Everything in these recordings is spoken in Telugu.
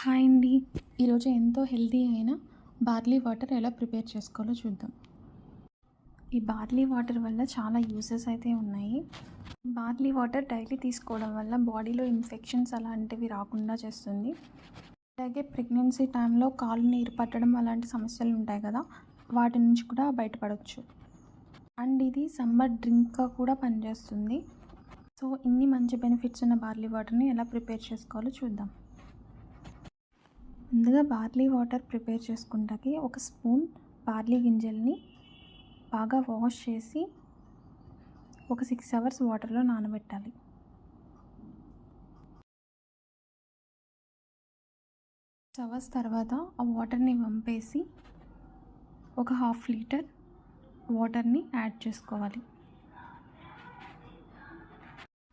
హాయ్ అండి. ఈరోజు ఎంతో హెల్తీ అయిన బార్లీ వాటర్ ఎలా ప్రిపేర్ చేసుకోవాలో చూద్దాం. ఈ బార్లీ వాటర్ వల్ల చాలా యూసెస్ అయితే ఉన్నాయి. బార్లీ వాటర్ డైలీ తీసుకోవడం వల్ల బాడీలో ఇన్ఫెక్షన్స్ అలాంటివి రాకుండా చేస్తుంది. అలాగే ప్రెగ్నెన్సీ టైంలో కాలు నీరు పట్టడం అలాంటి సమస్యలు ఉంటాయి కదా వాటి నుంచి కూడా బయటపడవచ్చు అండ్ ఇది సమ్మర్ డ్రింక్గా కూడా పనిచేస్తుంది. సో ఇన్ని మంచి బెనిఫిట్స్ ఉన్న బార్లీ వాటర్ని ఎలా ప్రిపేర్ చేసుకోవాలో చూద్దాం. ముందుగా బార్లీ వాటర్ ప్రిపేర్ చేసుకుంటాకి ఒక స్పూన్ బార్లీ గింజల్ని బాగా వాష్ చేసి ఒక సిక్స్ అవర్స్ వాటర్లో నానబెట్టాలి. సిక్స్ అవర్స్ తర్వాత ఆ వాటర్ని వంపేసి ఒక హాఫ్ లీటర్ వాటర్ని యాడ్ చేసుకోవాలి.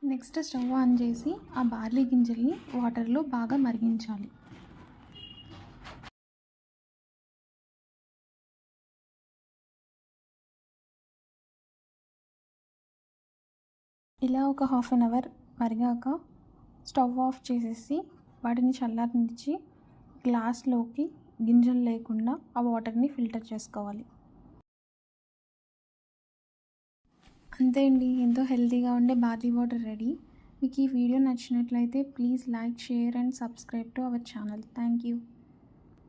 నెక్స్ట్ స్టవ్ ఆన్ చేసి ఆ బార్లీ గింజల్ని వాటర్లో బాగా మరిగించాలి. ఇలా ఒక హాఫ్ అన్ అవర్ మరిగాక స్టవ్ ఆఫ్ చేసేసి వాటిని చల్లారించి గ్లాస్లోకి గింజలు లేకుండా ఆ వాటర్ని ఫిల్టర్ చేసుకోవాలి. అంతే అండి. ఎంతో హెల్తీగా ఉండే బార్లీ వాటర్ రెడీ. మీకు ఈ వీడియో నచ్చినట్లయితే please like share and subscribe to our channel. Thank you